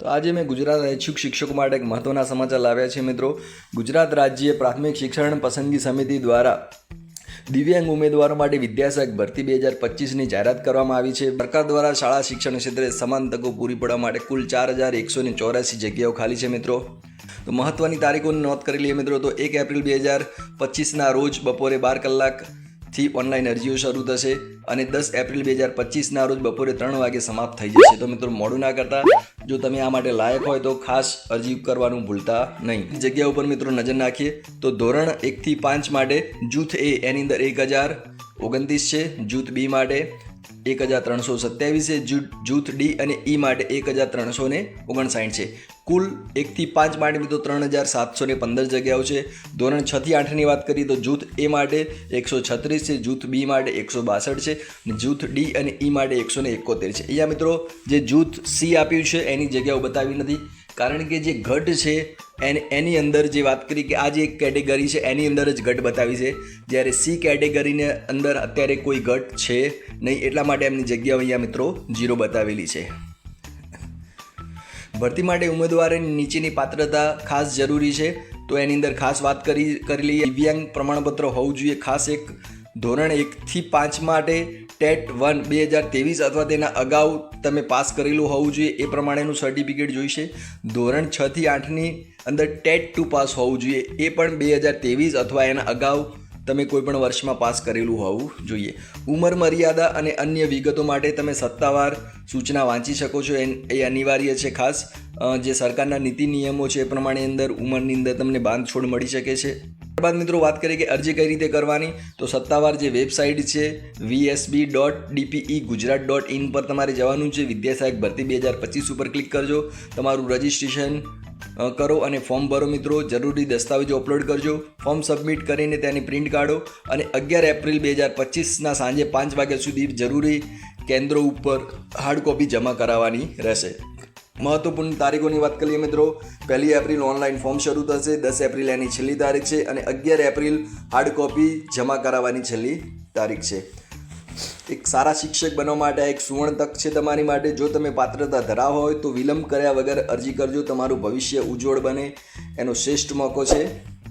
તો આજે મેં ગુજરાત ઇચ્છુક શિક્ષકો માટે એક મહત્ત્વના સમાચાર લાવ્યા છે, મિત્રો. ગુજરાત રાજ્ય પ્રાથમિક શિક્ષણ પસંદગી સમિતિ દ્વારા દિવ્યાંગ ઉમેદવારો માટે વિદ્યાસહાયક ભરતી બે હજાર પચીસની જાહેરાત કરવામાં આવી છે. સરકાર દ્વારા શાળા શિક્ષણ ક્ષેત્રે સમાન તકો પૂરી પાડવા માટે કુલ ચાર હજાર એકસો ને ચોરાસી જગ્યાઓ ખાલી છે, મિત્રો. તો મહત્ત્વની તારીખોની નોંધ કરી લઈએ, મિત્રો. તો એક એપ્રિલ બે હજાર પચીસના રોજ બપોરે બાર કલાકથી ઓનલાઈન અરજીઓ શરૂ થશે અને દસ એપ્રિલ બે હજાર પચીસના રોજ બપોરે ત્રણ વાગે સમાપ્ત થઈ જશે. તો મિત્રો, મોડું ના કરતા. જો તમે આ માટે લાયક હોય તો ખાસ અરજી કરવાનું ભૂલતા નહીં. જગ્યા ઉપર મિત્રો નજર નાખીએ તો ધોરણ એકથી પાંચ માટે જૂથ એ એની અંદર એક હજાર, ઓગણત્રીસ છે, જૂથ બી માટે એક હજાર ત્રણસો સત્યાવીસ છે, જૂથ ડી અને ઈ માટે એક હજાર ત્રણસો ઓગણસાઠ છે. કુલ એકથી પાંચ માટે મિત્રો ત્રણ હજાર સાતસો ને પંદર જગ્યાઓ છે. ધોરણ છથી આઠની વાત કરીએ તો જૂથ એ માટે એકસો છત્રીસ છે, જૂથ બી માટે એકસો બાસઠ છે જૂથ ડી અને ઈ માટે એકસો ને એકોતેર છે. અહીંયા મિત્રો, જે જૂથ સી આપ્યું છે, એની જગ્યાઓ બતાવી નથી. કારણ કે જે ઘટ છે, એને, એની અંદર જે વાત કરી કે આ જે એક કેટેગરી છે, એની અંદર જ ઘટ બતાવી છે. જ્યારે સી કેટેગરીને અંદર અત્યારે કોઈ ઘટ છે નહીં, એટલા માટે એમની જગ્યાઓ અહીંયા મિત્રો જીરો બતાવેલી છે. ભરતી માટે ઉમેદવારે નીચેની પાત્રતા ખાસ જરૂરી છે. તો એની અંદર ખાસ વાત કરી કરી લઈએ. દિવ્યાંગ પ્રમાણપત્ર હોવું જોઈએ. ખાસ એક ધોરણ એકથી પાંચ માટે ટેટ વન બે હજાર ત્રેવીસ અથવા તેના અગાઉ તમે પાસ કરેલું હોવું જોઈએ. એ પ્રમાણેનું સર્ટિફિકેટ જોઈશે. ધોરણ છથી આઠની અંદર ટેટ ટુ પાસ હોવું જોઈએ. એ પણ બે હજાર ત્રેવીસ અથવા એના અગાઉ તમે કોઈ પણ વર્ષમાં પાસ કરેલું હોવું જોઈએ. ઉંમર, મર્યાદા અને અન્ય વિગતો માટે તમે સત્તાવાર સૂચના વાંચી શકો છો. એ અનિવાર્ય છે ખાસ. જે સરકારના નીતિ નિયમો છે એ પ્રમાણે અંદર ઉંમરની અંદર તમને બાંધછોડ મળી શકે છે. ત્યારબાદ મિત્રો વાત કરીએ કે અરજી કઈ રીતે કરવાની? તો સત્તાવાર જે વેબસાઇટ છે VSB dot DPE Gujarat dot in પર તમારે જવાનું છે. વિદ્યાસહાયક ભરતી બે હજાર પચીસ ઉપર ક્લિક કરજો. તમારું રજિસ્ટ્રેશન કરો અને ફોર્મ ભરો મિત્રો. જરૂરી દસ્તાવેજો અપલોડ કરજો. ફોર્મ સબમિટ કરીને તેની પ્રિન્ટ કાઢો અને અગિયાર એપ્રિલ બે હજાર પચીસના સાંજે પાંચ વાગ્યા સુધી જરૂરી કેન્દ્રો ઉપર હાર્ડ કોપી જમા કરાવવાની રહેશે. મહત્વપૂર્ણ તારીખોની વાત કરીએ મિત્રો. પહેલી એપ્રિલ ઓનલાઈન ફોર્મ શરૂ થશે. દસ એપ્રિલ એની છેલ્લી તારીખ છે અને અગિયાર એપ્રિલ હાર્ડ કોપી જમા કરાવવાની છેલ્લી તારીખ છે. એક સારા શિક્ષક બનવા માટે એક સુવર્ણ તક છે તમારી માટે. જો તમે પાત્રતા ધરાવો હોય તો વિલંબ કર્યા વગર અરજી કરજો, તમારું ભવિષ્ય ઉજ્જવળ બને. એનો શ્રેષ્ઠ મોકો છે.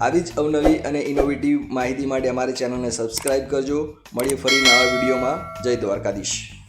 આવી જ અવનવી અને ઇનોવેટિવ માહિતી માટે અમારી ચેનલને સબસ્ક્રાઇબ કરજો. મળીએ ફરી નવા વિડીયોમાં. જય દ્વારકાધીશ.